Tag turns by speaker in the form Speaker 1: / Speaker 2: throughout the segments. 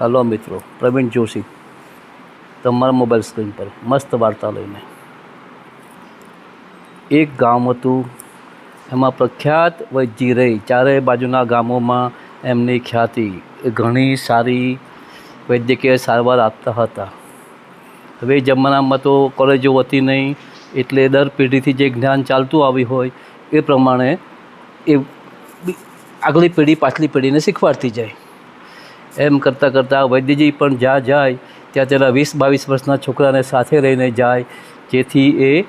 Speaker 1: Hello મિત્રો, પ્રવીણ જોશી. તમારા mobile screen પર મસ્ત વાર્તા લઈને. એક ગામ હતું, એમાં પ્રખ્યાત વૈદ્ય રહી. ચારે બાજુના ગામોમાં એમની ખ્યાતિ ઘણી સારી વૈદ્યકીય સારવાર આપતા હતા. હવે જમાનામાં તો કોલેજો હતી નહીં, એટલે દર પેઢીથી જે જ્ઞાન ચાલતું આવ્યું હોય, એ પ્રમાણે એ આગલી પેઢી પાછલી પેઢીને શીખવાડતી જાય. એમ કરતાં કરતાં વૈદ્યજી પણ જ્યાં જાય, ત્યાં તેના વીસ બાવીસ વર્ષના છોકરાને સાથે લઈને જાય, જેથી એ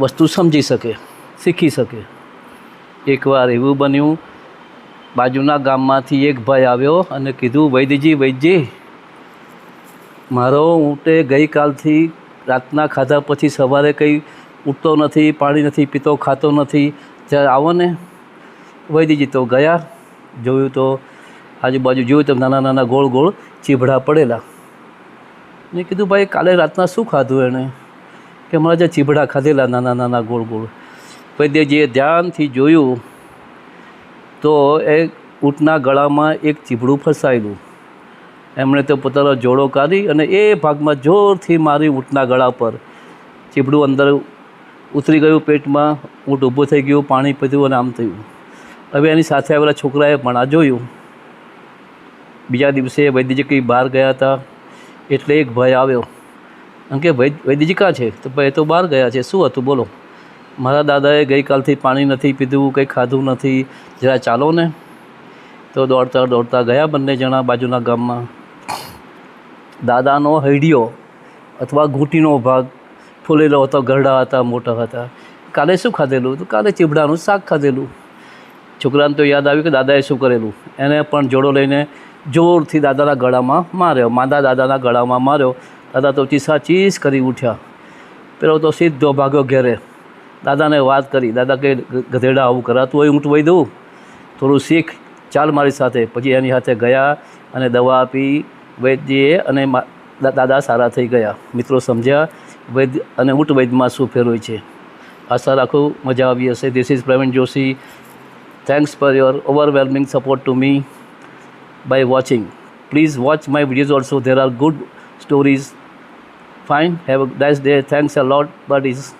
Speaker 1: વસ્તુ સમજી શકે, શીખી શકે. એકવાર એવું બન્યું, બાજુના ગામમાંથી એક ભાઈ આવ્યો અને કીધું, વૈદ્યજી વૈદ્યજી, મારો ઊંટે ગઈકાલથી રાતના ખાધા પછી સવારે કંઈ ઉઠતો નથી, પાણી નથી પીતો, ખાતો નથી ત્યારે આવો ને. વૈદ્યજી તો ગયા, જોયું તો આજુબાજુ જોયું તો નાના નાના ગોળ ગોળ ચીભડા પડેલા. મેં કીધું, ભાઈ, કાલે રાતના શું ખાધું એણે? કે મારા જે ચીભડા ખાધેલા નાના નાના ગોળ ગોળ. વૈદ્યજીએ ધ્યાનથી જોયું, તો એ ઊંટના ગળામાં એક ચીભડું ફસાયેલું. એમણે તો પોતાનો જોડો કાઢી અને એ ભાગમાં જોરથી મારી ઊંટના ગળા પર ચીભડું અંદર ઉતરી ગયું, પેટમાં ઊંટ ઊભું થઈ ગયું, પાણી પીધું અને આમ થયું. હવે એની સાથે આવેલા છોકરાએ પણ આ જોયું. બીજા દિવસે વૈદ્યજી કંઈ બહાર ગયા હતા? એટલે એક ભાઈ આવ્યો. કારણ કે વૈદ વૈદ્યજી કાં છે? તો ભાઈ તો બહાર ગયા છે. શું હતું? બોલો. મારા દાદાએ ગઈકાલથી પાણી નથી પીધું, કંઈ ખાધું નથી. જરા ચાલો ને. તો દોડતા દોડતા ગયા બંને જણા બાજુના ગામમાં. દાદાનો હૈડિયો અથવા ઘૂંટીનો ભાગ ફૂલેલો હતો, ગરડા હતા, મોટા હતા. કાલે શું ખાધેલું? તો કાલે ચીબડાનું શાક ખાધેલું. છોકરાને તો યાદ આવ્યું કે દાદાએ શું કરેલું. એને પણ જોડો લઈને જોરથી દાદાના ગળામાં માર્યો. માદા દાદાના ગળામાં માર્યો. દાદા તો ચીસા ચીસ કરી ઉઠ્યા. પેલો તો સીધો ભાગ્યો ઘેરે. દાદાને વાત કરી. દાદા કે, ગધેડા, આવું કરાતું હોય ઊંટ વહી દઉં. થોડું શીખ. ચાલ મારી સાથે. પછી એની સાથે ગયા અને દવા આપી વૈદ્યએ અને દાદા સારા થઈ ગયા. મિત્રો સમજ્યા. વૈદ્ય અને ઊંટ વૈદ્યમાં શું ફેર હોય છે? આશા રાખું મજા આવી હશે. This is Pravin Joshi. Thanks for your overwhelming support to me by watching. Please watch my videos also. There are good stories. Fine. Have a nice day. Thanks a lot, buddies.